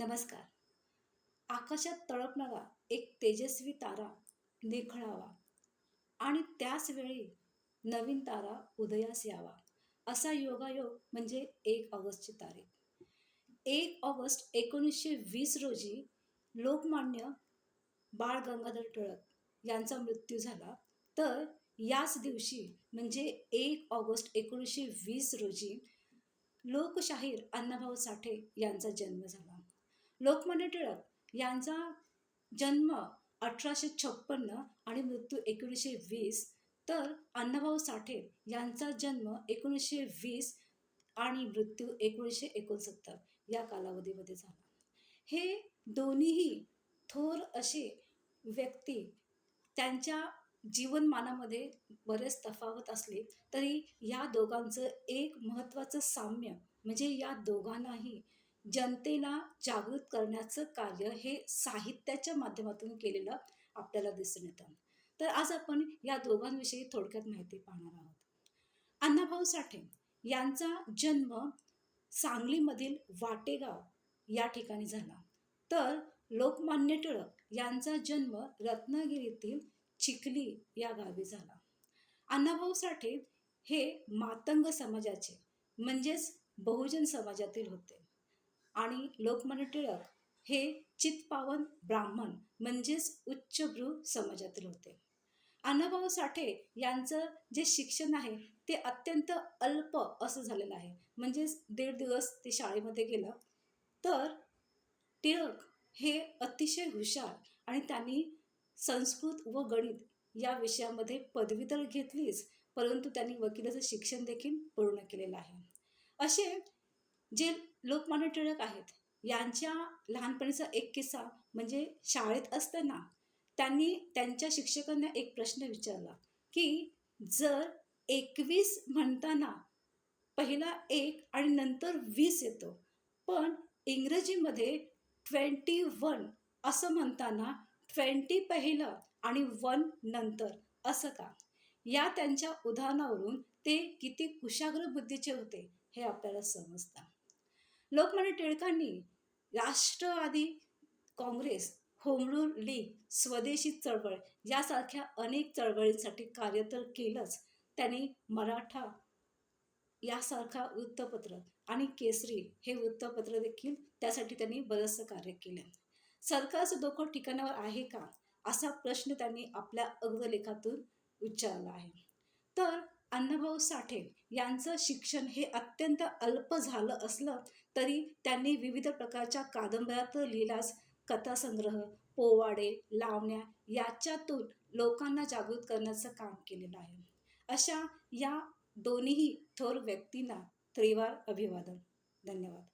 नमस्कार. आकाशात तळपणारा एक तेजस्वी तारा निखळावा आणि त्याच वेळी नवीन तारा उदयास यावा असा योगायोग म्हणजे एक ऑगस्टची तारीख. एक ऑगस्ट एकोणीसशे वीस रोजी लोकमान्य बाळ गंगाधर टिळक यांचा मृत्यू झाला. तर याच दिवशी म्हणजे एक ऑगस्ट एकोणीसशे वीस रोजी लोकशाहीर अण्णाभाऊ साठे यांचा जन्म झाला. लोकमान्य टिळक यांचा जन्म अठराशे छप्पन्न आणि मृत्यू एकोणीसशे वीस तर अण्णाभाऊ साठे यांचा जन्म एकोणीसशे वीस आणि मृत्यू एकोणीसशे एकोणसत्तर या कालावधीमध्ये झाला. हे दोन्हीही थोर असे व्यक्ती त्यांच्या जीवनमानामध्ये बरेच तफावत असले तरी या दोघांचं एक महत्त्वाचं साम्य म्हणजे या दोघांनाही जनतेला जागृत करण्याचं कार्य हे साहित्याच्या माध्यमातून केलेलं आपल्याला दिसून येतं. तर आज आपण या दोघांविषयी थोडक्यात माहिती पाहणार आहोत. अण्णाभाऊ साठे यांचा जन्म सांगलीमधील वाटेगाव या ठिकाणी झाला. तर लोकमान्य टिळक यांचा जन्म रत्नागिरीतील चिखली या गावी झाला. अण्णाभाऊ साठे हे मातंग समाजाचे म्हणजेच बहुजन समाजातील होते. आणि लोकमान्य टिळक हे चितपावन ब्राह्मण म्हणजेच उच्चभ्रू समाजातील होते. अण्णाभाऊ साठे यांचं जे शिक्षण आहे ते अत्यंत अल्प असं झालेलं आहे. म्हणजेच दीड दिवस ते शाळेमध्ये गेलं. तर टिळक हे अतिशय हुशार आणि त्यांनी संस्कृत व गणित या विषयामध्ये पदवी तर घेतलीच परंतु त्यांनी वकिलाचं शिक्षण देखील पूर्ण केलेलं आहे. असे जे लोकमान्य टिळक आहेत यांच्या लहानपणीचा एक किस्सा म्हणजे शाळेत असताना त्यांनी त्यांच्या शिक्षकांना एक प्रश्न विचारला की जर एकवीस म्हणताना पहिला एक आणि नंतर वीस येतो पण इंग्रजीमध्ये ट्वेंटी वन असं म्हणताना ट्वेंटी पहिलं आणि वन नंतर असं का? या त्यांच्या उदाहरणावरून ते किती कुशाग्र बुद्धीचे होते हे आपल्याला समजतं. लोकमान्य टिळकांनी राष्ट्रवादी काँग्रेस होमरूल लीग स्वदेशी चळवळ यासारख्या अनेक चळवळींसाठी कार्य तर केलंच. त्यांनी मराठा यासारखा वृत्तपत्र आणि केसरी हे वृत्तपत्र देखील त्यासाठी त्यांनी बरंचसं कार्य केलं. सरकारचं डोकं ठिकाणावर आहे का? असा प्रश्न त्यांनी आपल्या अग्रलेखातून विचारला आहे. तर अण्णाभाऊ साठे यांचं शिक्षण हे अत्यंत अल्प झालं असलं तरी त्यांनी विविध प्रकारच्या कादंबऱ्यात लिहिलास कथासंग्रह पोवाडे लावण्या याच्यातून लोकांना जागृत करण्याचं काम केलेलं आहे. अशा या दोन्हीही थोर व्यक्तींना त्रिवार अभिवादन. धन्यवाद.